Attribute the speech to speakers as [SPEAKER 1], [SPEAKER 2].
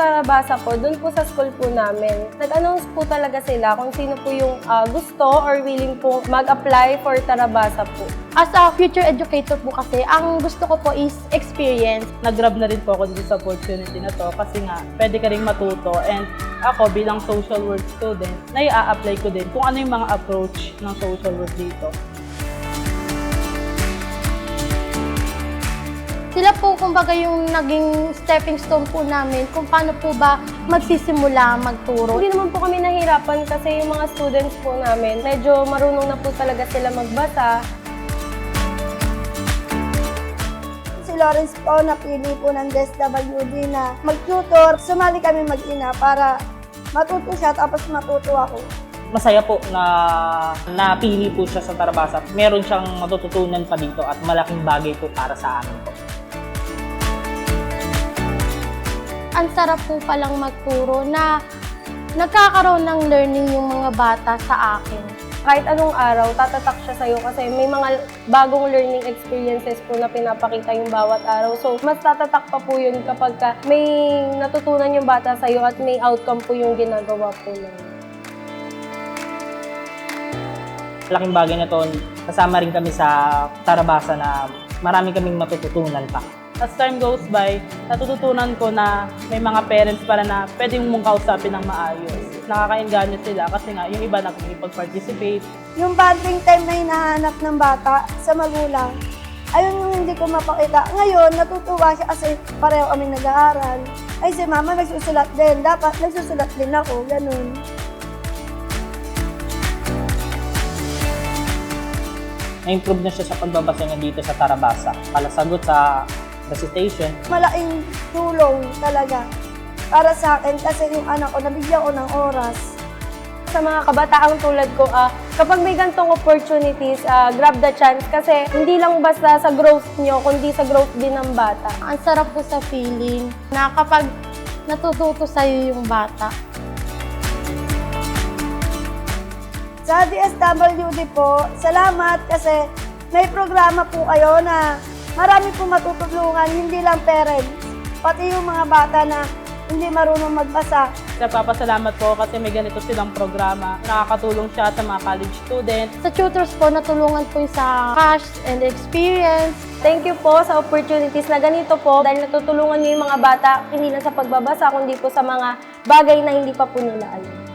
[SPEAKER 1] Tarabasa po, dun po sa school po namin. Nag-announce po talaga sila kung sino po yung ah, gusto or willing po mag-apply for Tarabasa po.
[SPEAKER 2] As a future educator po kasi, ang gusto ko po is experience.
[SPEAKER 3] nag-grab na rin po ako dito sa opportunity na to kasi nga pwede ka rin matuto and ako bilang social work student, nai-apply ko din kung ano yung mga approach ng social work dito.
[SPEAKER 2] Sila po kumbaga yung naging stepping stone po namin kung paano po ba magsisimula magturo.
[SPEAKER 1] Hindi naman po kami nahirapan kasi yung mga students po namin, medyo marunong na po talaga sila magbasa.
[SPEAKER 4] Si Lawrence po napili po ng DSWD na mag-tutor. Sumali kami mag-ina para matuto siya tapos matuto ako.
[SPEAKER 5] Masaya po na napili po siya sa Tarabasa. Meron siyang matututunan pa dito at malaking bagay po para sa amin po.
[SPEAKER 2] Ang sarap po palang magturo na nagkakaroon ng learning yung mga bata sa akin.
[SPEAKER 1] Kahit anong araw, tatatak siya sa'yo kasi may mga bagong learning experiences po na pinapakita yung bawat araw. So, mas tatatak pa po yun kapag ka may natutunan yung bata sa'yo at may outcome po yung ginagawa po namin.
[SPEAKER 5] Laking bagay na to, kasama rin kami sa Tarabasa na marami kaming matututunan pa.
[SPEAKER 3] As time goes by, natututunan ko na may mga parents para na pwede mong kausapin ng maayos. Nakakainganyo sila kasi nga yung iba nakikipag-participate,
[SPEAKER 4] Yung bonding time na hinahanap ng bata sa magulang, ayun yung hindi ko mapakita. Ngayon, natutuwa siya kasi pareho kami nag-aaral. Ay, si mama nagsusulat din. Dapat nagsusulat din ako. Ganun.
[SPEAKER 5] Na-improve na siya sa pagbabasa niya dito sa Tarabasa. Palasagot sa recitation,
[SPEAKER 4] Malaking tulong talaga para sa akin kasi yung anak ko, nabigyan ko ng oras.
[SPEAKER 1] Sa mga kabataang tulad ko, ah, kapag may gantong opportunities, ah, grab the chance kasi hindi lang basta sa growth nyo, kundi sa growth din ng bata.
[SPEAKER 2] Ang sarap po sa feeling na kapag natututo sa'yo yung bata,
[SPEAKER 4] Sa DSWD po, salamat kasi may programa po kayo na marami po matutulungan, hindi lang parents, pati yung mga bata na hindi marunong magbasa.
[SPEAKER 3] Nagpapasalamat po kasi may ganito silang programa. Nakakatulong siya sa mga college students.
[SPEAKER 2] sa tutors po, natulungan po yung sa cash and experience.
[SPEAKER 1] Thank you po sa opportunities na ganito po dahil natutulungan niyo yung mga bata hindi lang sa pagbabasa kundi po sa mga bagay na hindi pa po nila alam.